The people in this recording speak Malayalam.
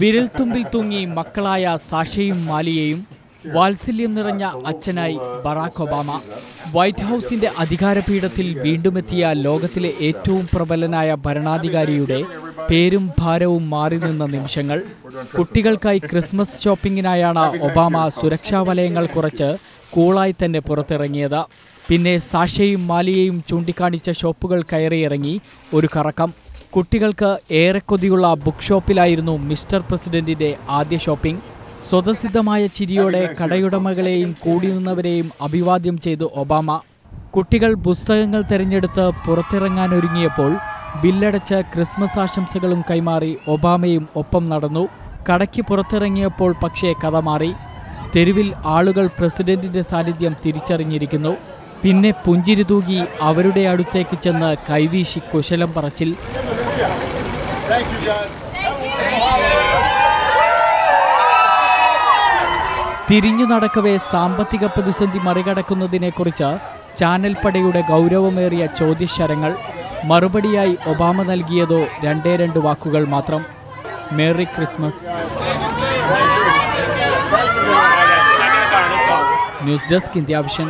വിരൽത്തുമ്പിൽ തൂങ്ങി മക്കളായ സാഷയും മാലിയയും വാത്സല്യം നിറഞ്ഞ അച്ഛനായി ബറാക് ഒബാമ. വൈറ്റ് ഹൗസിന്റെ അധികാരപീഠത്തിൽ വീണ്ടുമെത്തിയ ലോകത്തിലെ ഏറ്റവും പ്രബലനായ ഭരണാധികാരിയുടെ പേരും ഭാരവും മാറി നിന്ന നിമിഷങ്ങൾ. കുട്ടികൾക്കായി ക്രിസ്മസ് ഷോപ്പിംഗിനായാണ് ഒബാമ സുരക്ഷാ വലയങ്ങൾ കുറച്ച് കൂളായി തന്നെ പുറത്തിറങ്ങിയത്. പിന്നെ സാഷയും മാലിയയും ചൂണ്ടിക്കാണിച്ച ഷോപ്പുകൾ കയറിയിറങ്ങി ഒരു കറക്കം. കുട്ടികൾക്ക് ഏറെ കൊതിയുള്ള ബുക്ക് ഷോപ്പിലായിരുന്നു മിസ്റ്റർ പ്രസിഡന്റിന്റെ ആദ്യ ഷോപ്പിംഗ് സ്വതസിദ്ധമായ ചിരിയോടെ കടയുടമകളെയും കൂടി നിന്നവരെയും അഭിവാദ്യം ചെയ്തു ഒബാമ. കുട്ടികൾ പുസ്തകങ്ങൾ തിരഞ്ഞെടുത്ത് പുറത്തിറങ്ങാനൊരുങ്ങിയപ്പോൾ ബില്ലടച്ച് ക്രിസ്മസ് ആശംസകളും കൈമാറി ഒബാമയും ഒപ്പം നടന്നു. കടയ്ക്ക് പുറത്തിറങ്ങിയപ്പോൾ പക്ഷേ കഥ മാറി. തെരുവിൽ ആളുകൾ പ്രസിഡന്റിന്റെ സാന്നിധ്യം തിരിച്ചറിഞ്ഞിരിക്കുന്നു. പിന്നെ പുഞ്ചിരി തൂകി അവരുടെ അടുത്തേക്ക് ചെന്ന് കൈവീശി കുശലം പറച്ചിൽ. തിരിഞ്ഞു നടക്കവേ സാമ്പത്തിക പ്രതിസന്ധി മറികടക്കുന്നതിനെക്കുറിച്ച് ചാനൽ പടയുടെ ഗൗരവമേറിയ ചോദ്യശരങ്ങൾ. മറുപടിയായി ഒബാമ നൽകിയതോ രണ്ടേ രണ്ട് വാക്കുകൾ മാത്രം. Merry Christmas. News desk India vision